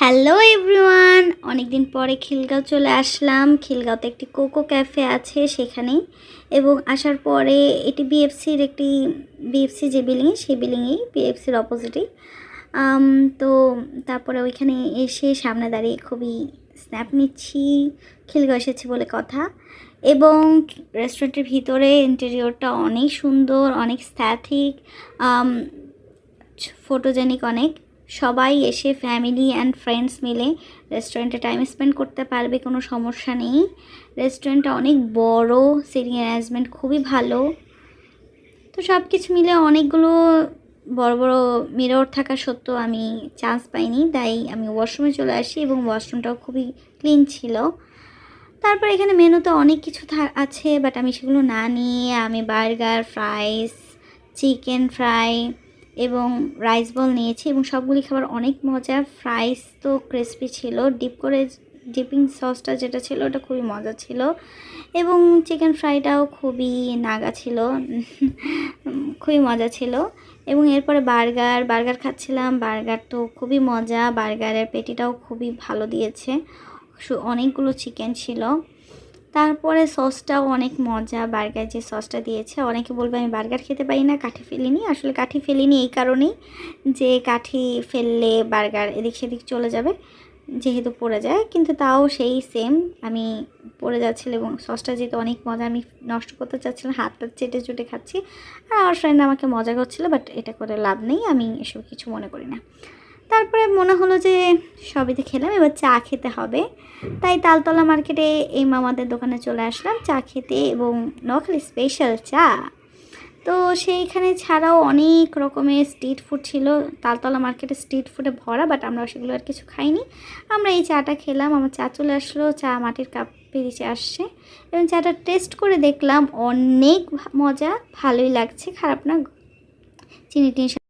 Hello everyone অনেকদিন পরে খিলগাঁও চলে আসলাম। খিলগাঁওতে একটি কোকো ক্যাফে আছে সেখানেই। এবং আসার পরে এটি বিএফসির একটি বিএফসি যে বিল্ডিং, সেই বিল্ডিংয়েই বিএফসির অপোজিটেই তো তারপরে ওইখানে এসে সামনে দাঁড়িয়ে খুবই স্ন্যাপ নিচ্ছি। খিলগাঁও এসেছি বলে কথা। এবং রেস্টুরেন্টের ভিতরে ইন্টেরিয়রটা অনেক সুন্দর, অনেক স্থ্যাথিক ফটোজেনিক অনেক। সবাই এসে ফ্যামিলি অ্যান্ড ফ্রেন্ডস মিলে রেস্টুরেন্টে টাইম স্পেন্ড করতে পারবে, কোনো সমস্যা নেই। রেস্টুরেন্টটা অনেক বড় সিটিং অ্যারেঞ্জমেন্ট খুবই ভালো। তো সব কিছু মিলে অনেকগুলো বড় বড় মিরর থাকা সত্ত্বেও আমি চান্স পাইনি, তাই আমি ওয়াশরুমে চলে আসি এবং ওয়াশরুমটাও খুবই ক্লিন ছিল। তারপর এখানে মেনুতে অনেক কিছু আছে বাট আমি সেগুলো না নিয়ে আমি বার্গার ফ্রাইস চিকেন ফ্রাই এবং রাইস বল নিয়েছি এবং সবগুলি খাবার অনেক মজা। ফ্রাইস তো ক্রিস্পি ছিল। ডিপ করে ডিপিং সসটা যেটা ছিল, ওটা খুবই মজা ছিল। এবং চিকেন ফ্রাইটাও খুবই নাগা ছিল। খুবই মজা ছিল। এবং এরপরে বার্গার বার্গার খাচ্ছিলাম। বার্গার তো খুবই মজা। বার্গারের পেটিটাও খুবই ভালো দিয়েছে। অনেকগুলো চিকেন ছিল। তারপরে সসটাও অনেক মজা। বার্গার যে সসটা দিয়েছে, অনেকে বলবে আমি বার্গার খেতে পারি না, কাঠি ফেলিনি। আসলে কাঠি ফেলিনি এই কারণেই যে কাঠি ফেললে বার্গার এদিক সেদিক চলে যাবে, যেহেতু পড়ে যায়। কিন্তু তাও সেই সেম আমি পড়ে যাচ্ছিল এবং সসটা যেহেতু অনেক মজা, আমি নষ্ট করতে চাচ্ছিলাম হাতটা চেটে চুটে খাচ্ছি। আর আমার ফ্রেন্ড আমাকে মজা করছিল বাট এটা করে লাভ নেই, আমি এসব কিছু মনে করি না। তারপরে মনে হলো যে সবই তো খেলাম, এবার চা খেতে হবে। তাই তালতলা মার্কেটে এই মামাদের দোকানে চলে আসলাম চা খেতে এবং নখালি স্পেশাল চা। তো সেইখানে ছাড়াও অনেক রকমের স্ট্রিট ফুড ছিল, তালতলা মার্কেটে স্ট্রিট ফুডে ভরা বাট আমরা সেগুলো আর কিছু খাইনি। আমরা এই চাটা খেলাম, আমার চা চলে আসলো, চা মাটির কাপে নিচে আসছে। এবং চাটা টেস্ট করে দেখলাম অনেক মজা, ভালোই লাগছে, খারাপ না, চিনি টিনি